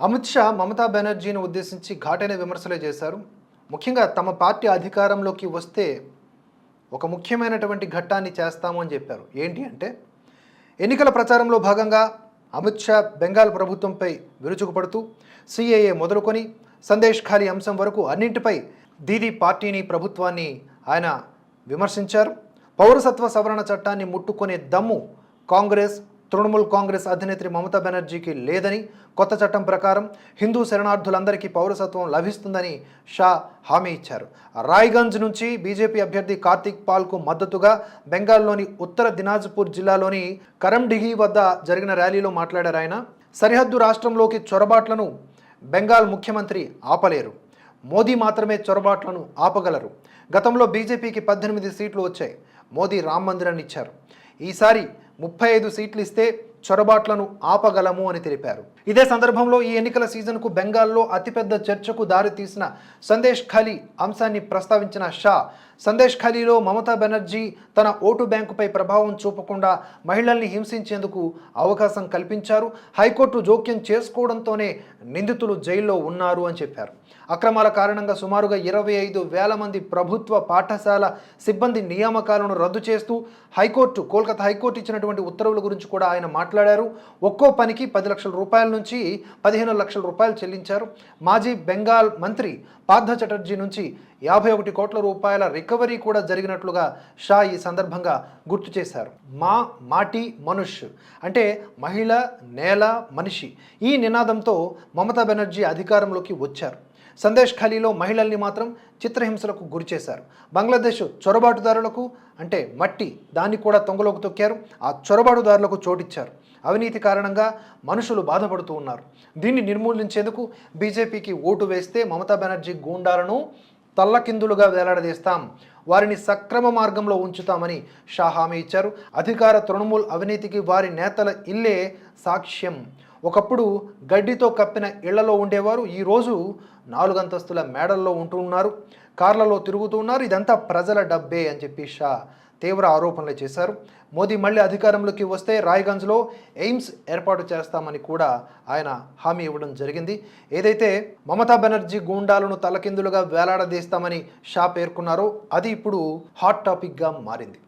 అమిత్ షా మమతా బెనర్జీని ఉద్దేశించి ఘాటైన విమర్శలే చేశారు. ముఖ్యంగా తమ పార్టీ అధికారంలోకి వస్తే ఒక ముఖ్యమైనటువంటి ఘట్టాన్ని చేస్తాము అని చెప్పారు. ఏంటి అంటే ఎన్నికల ప్రచారంలో భాగంగా అమిత్ షా బెంగాల్ ప్రభుత్వంపై విరుచుకుపడుతూ సిఏఏ మొదలుకొని సందేశ్ ఖాళీ అంశం వరకు అన్నింటిపై దీదీ పార్టీని ప్రభుత్వాన్ని ఆయన విమర్శించారు. పౌరసత్వ సవరణ చట్టాన్ని ముట్టుకునే దమ్ము కాంగ్రెస్ తృణమూల్ కాంగ్రెస్ అధినేత్రి మమతా బెనర్జీకి లేదని కొత్త చట్టం ప్రకారం హిందూ శరణార్థులందరికీ పౌరసత్వం లభిస్తుందని షా హామీ ఇచ్చారు. రాయ్గంజ్ నుంచి బీజేపీ అభ్యర్థి కార్తీక్ పాల్కు మద్దతుగా బెంగాల్లోని ఉత్తర దినాజ్పూర్ జిల్లాలోని కరండిఘి వద్ద జరిగిన ర్యాలీలో మాట్లాడారు ఆయన. సరిహద్దు రాష్ట్రంలోకి చొరబాట్లను బెంగాల్ ముఖ్యమంత్రి ఆపలేరు. మోదీ మాత్రమే చొరబాట్లను ఆపగలరు. గతంలో బీజేపీకి పద్దెనిమిది సీట్లు వచ్చాయి. మోదీ రామ్ మందిరాన్ని ఇచ్చారు. ఈసారి ముప్పై ఐదు సీట్లు ఇస్తే చొరబాట్లను ఆపగలము అని తెలిపారు. ఇదే సందర్భంలో ఈ ఎన్నికల సీజన్కు బెంగాల్లో అతిపెద్ద చర్చకు దారితీసిన సందేశ్ ఖాళీ అంశాన్ని ప్రస్తావించిన షా సందేశ్ ఖాళీలో మమతా బెనర్జీ తన ఓటు బ్యాంకుపై ప్రభావం చూపకుండా మహిళల్ని హింసించేందుకు అవకాశం కల్పించారు. హైకోర్టు జోక్యం చేసుకోవడంతోనే నిందితులు జైల్లో ఉన్నారు అని చెప్పారు. అక్రమాల కారణంగా సుమారుగా ఇరవై ఐదు వేల మంది ప్రభుత్వ పాఠశాల సిబ్బంది నియామకాలను రద్దు చేస్తూ హైకోర్టు కోల్కతా హైకోర్టు ఇచ్చినటువంటి ఉత్తర్వుల గురించి కూడా ఆయన మాట్లాడారు. ఒక్కో పనికి పది లక్షల రూపాయల నుంచి పదిహేను లక్షల రూపాయలు చెల్లించారు. మాజీ బెంగాల్ మంత్రి పార్థ చటర్జీ నుంచి యాభై ఒకటి కోట్ల రూపాయల రికవరీ కూడా జరిగినట్లుగా షా ఈ సందర్భంగా గుర్తు చేశారు. మా మాటి మనుష్ అంటే మహిళ నేల మనిషి ఈ నినాదంతో మమతా బెనర్జీ అధికారంలోకి వచ్చారు. సందేశ్ ఖాళీలో మహిళల్ని మాత్రం చిత్రహింసలకు గురి చేశారు. బంగ్లాదేశ్ చొరబాటుదారులకు అంటే మట్టి దాన్ని కూడా తొంగలోకి తొక్కారు. ఆ చొరబాటుదారులకు చోటిచ్చారు. అవినీతి కారణంగా మనుషులు బాధపడుతూ ఉన్నారు. దీన్ని నిర్మూలించేందుకు బీజేపీకి ఓటు వేస్తే మమతా బెనర్జీ గూండాలను తల్లకిందులుగా వేలాడదీస్తాం. వారిని సక్రమ మార్గంలో ఉంచుతామని షా హామీ ఇచ్చారు. అధికార తృణమూల్ అవినీతికి వారి నేతల ఇల్లే సాక్ష్యం. ఒకప్పుడు గడ్డితో కప్పిన ఇళ్ళలో ఉండేవారు ఈరోజు నాలుగంతస్తుల మేడల్లో ఉంటూ ఉన్నారు. కార్లలో తిరుగుతూ ఉన్నారు. ఇదంతా ప్రజల డబ్బే అని చెప్పి షా తీవ్ర ఆరోపణలు చేశారు. మోదీ మళ్ళీ అధికారంలోకి వస్తే రాయ్గంజ్లో ఎయిమ్స్ ఏర్పాటు చేస్తామని కూడా ఆయన హామీ ఇవ్వడం జరిగింది. ఏదైతే మమతా బెనర్జీ గూండాలను తలకిందులుగా వేలాడదీస్తామని షా పేర్కొన్నారో అది ఇప్పుడు హాట్ టాపిక్గా మారింది.